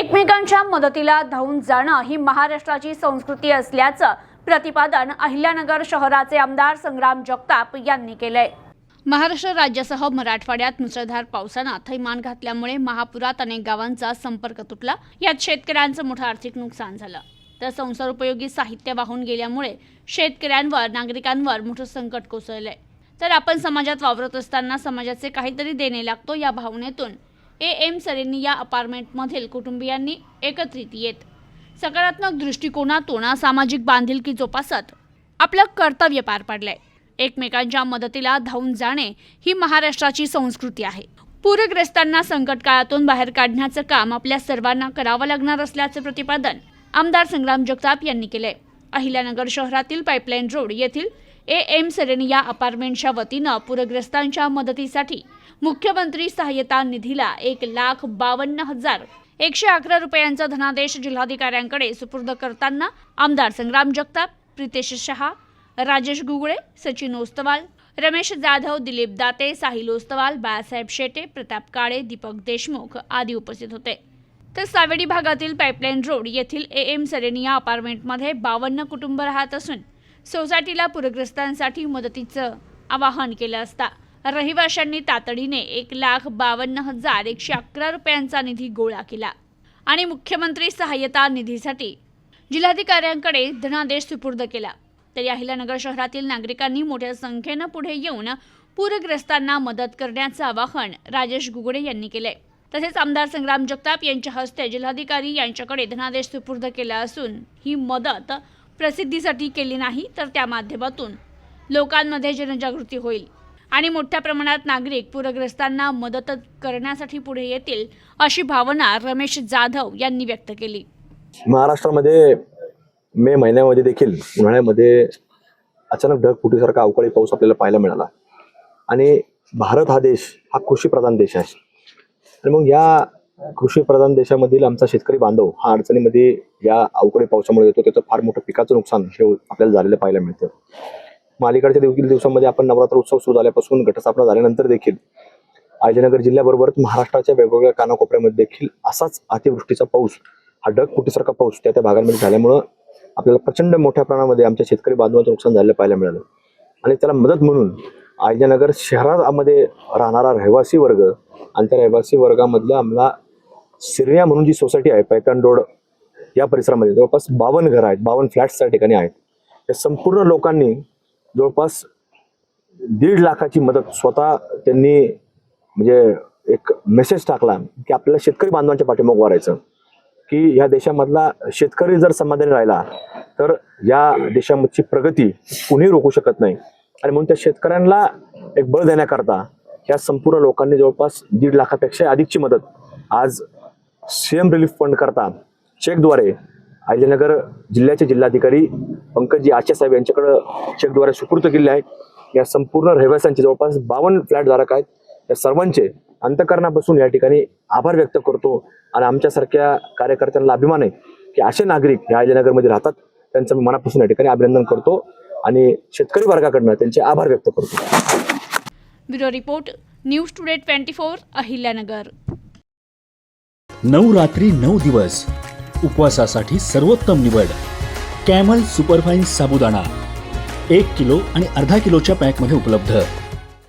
एकमेकांच्या मदतीला धावून जाणं ही महाराष्ट्राची संस्कृती असल्याचं प्रतिपादन अहिल्यानगर शहराचे आमदार संग्राम जगताप यांनी केलंय. महाराष्ट्र राज्यासह मराठवाड्यात मुसळधार पावसानं थैमान घातल्यामुळे महापुरात अनेक गावांचा संपर्क तुटला. यात शेतकऱ्यांचं मोठं आर्थिक नुकसान झालं. तर संसारोपयोगी साहित्य वाहून गेल्यामुळे शेतकऱ्यांवर नागरिकांवर मोठं संकट कोसळलंय. तर आपण समाजात वावरत असताना समाजाचे काहीतरी देणे लागतो या भावनेतून ए. एम. सरेंनी या अपार्टमेंटमधील कुटुंबियांनी एकत्रित येत. सकारात्मक दृष्टिकोनातून सामाजिक बांधिलकी जोपासत आपलं कर्तव्य पार पाडलंय. एकमेकांच्या मदतीला धावून जाणे ही महाराष्ट्राची संस्कृती आहे. पूरग्रस्तांना संकट काळातून बाहेर काढण्याचं काम आपल्या सर्वांना करावं लागणार असल्याचं प्रतिपादन आमदार संग्राम जगताप यांनी केलंय. अहिल्यानगर शहरातील पाईपलाईन रोड येथील ए. एम. सेरेनिया अपार्टमेंटच्या वतीनं पूरग्रस्तांच्या मदतीसाठी मुख्यमंत्री सहाय्यता निधीला एक लाख बावन्न हजार एकशे अकरा रुपयांचा धनादेश जिल्हाधिकाऱ्यांकडे सुपूर्द करताना आमदार संग्राम जगताप प्रितेश शहा राजेश गुगळे सचिन ओस्तवाल रमेश जाधव दिलीप दाते साहिल ओस्तवाल बाळासाहेब शेटे प्रताप काळे दीपक देशमुख आदी उपस्थित होते. तर सावेडी भागातील पाईपलाईन रोड येथील ए. एम. सरेनिया अपार्टमेंटमध्ये बावन्न कुटुंब राहत असून सोसायटीला पूरग्रस्तांसाठी मदतीचं आवाहन केलं असता. रहिवाशांनी तातडीने एक लाख बावन्न हजार एकशे अकरा रुपयांचा निधी गोळा केला आणि मुख्यमंत्री सहाय्यता निधीसाठी जिल्हाधिकाऱ्यांकडे धनादेश सुपूर्द केला. तरी अहिल्यानगर शहरातील नागरिकांनी मोठ्या संख्येनं पुढे येऊन पूरग्रस्तांना मदत करण्याचं आवाहन राजेश गुगडे यांनी केलंय. तसेच आमदार संग्राम जगताप यांच्या हस्ते जिल्हाधिकारी यांच्याकडे धनादेश सुपूर्द केला असून ही मदत प्रसिद्धीसाठी केली नाही तर त्या माध्यमातून लोकांमध्ये जनजागृती होईल. आणि मोठ्या प्रमाणात नागरिक पूरग्रस्तांना मदत करण्यासाठी पुढे येतील अशी भावना रमेश जाधव यांनी व्यक्त केली. महाराष्ट्रामध्ये मे महिन्यामध्ये देखील उन्हाळ्यामध्ये अचानक ढगफुटीसारखा अवकाळी पाऊस आपल्याला पाहायला मिळाला. आणि भारत हा देश हा कृषीप्रधान देश आहे. तर मग या कृषीप्रधान देशामधील आमचा शेतकरी बांधव हा अडचणीमध्ये या अवकाळी पावसामुळे येतो. त्याचं फार मोठं पिकाचं नुकसान हे आपल्याला झालेलं पाहायला मिळतं. मग अलीकडच्या देखील दिवसामध्ये आपण नवरात्र उत्सव सुरू झाल्यापासून घटस्थापना झाल्यानंतर देखील अहिल्यानगर जिल्ह्याबरोबरच महाराष्ट्राच्या वेगवेगळ्या कानाकोपऱ्यामध्ये देखील असाच अतिवृष्टीचा पाऊस हा ढगफुटीसारखा पाऊस त्या त्या भागांमध्ये झाल्यामुळं आपल्याला प्रचंड मोठ्या प्रमाणामध्ये आमच्या शेतकरी बांधवांचं नुकसान झालेलं पाहायला मिळालं. आणि त्याला मदत म्हणून अहिल्यानगर शहरामध्ये राहणारा रहिवासी वर्ग आणि त्या रहिवासी वर्गामधलं आम्हाला सिरण्या म्हणून जी सोसायटी आहे पैठण रोड या परिसरामध्ये जवळपास बावन्न घरं आहेत बावन्न फ्लॅट्स त्या ठिकाणी आहेत. त्या संपूर्ण लोकांनी जवळपास दीड लाखाची मदत स्वतः त्यांनी म्हणजे एक मेसेज टाकला की आपल्याला शेतकरी बांधवांच्या पाठीमाग वारायचं की ह्या देशामधला शेतकरी जर समाधानी राहिला तर या देशामधची प्रगती कुणी रोखू शकत नाही. आणि म्हणून त्या शेतकऱ्यांना एक बळ देण्याकरता ह्या संपूर्ण लोकांनी जवळपास दीड लाखापेक्षा अधिकची मदत आज सीएम रिलीफ फंड करता. चेकद्वारे अहिल्यानगर जिल्ह्याचे जिल्हाधिकारी पंकजी आचे साहेब यांच्याकडे चेकद्वारे सुपूर्द केले आहेत. या संपूर्ण रहिवाशांचे जवळपास बावन्न फ्लॅट धारक आहेत. या सर्वांचे अंतकरणापासून या ठिकाणी आभार व्यक्त करतो आणि आमच्यासारख्या कार्यकर्त्यांना अभिमान आहे की असे नागरिक या अहिल्यानगरमध्ये राहतात. त्यांचं मी मनापासून या ठिकाणी अभिनंदन करतो आणि शेतकरी वर्गाकडनं त्यांचे आभार व्यक्त करतो. Bureau report news today twenty four Ahilyanagar. नऊ रात्री नऊ दिवस. उपवासासाठी सर्वोत्तम निवड. Camel superfine sabudana. एक किलो आणि अर्धा किलोच्या पॅकमध्ये उपलब्ध.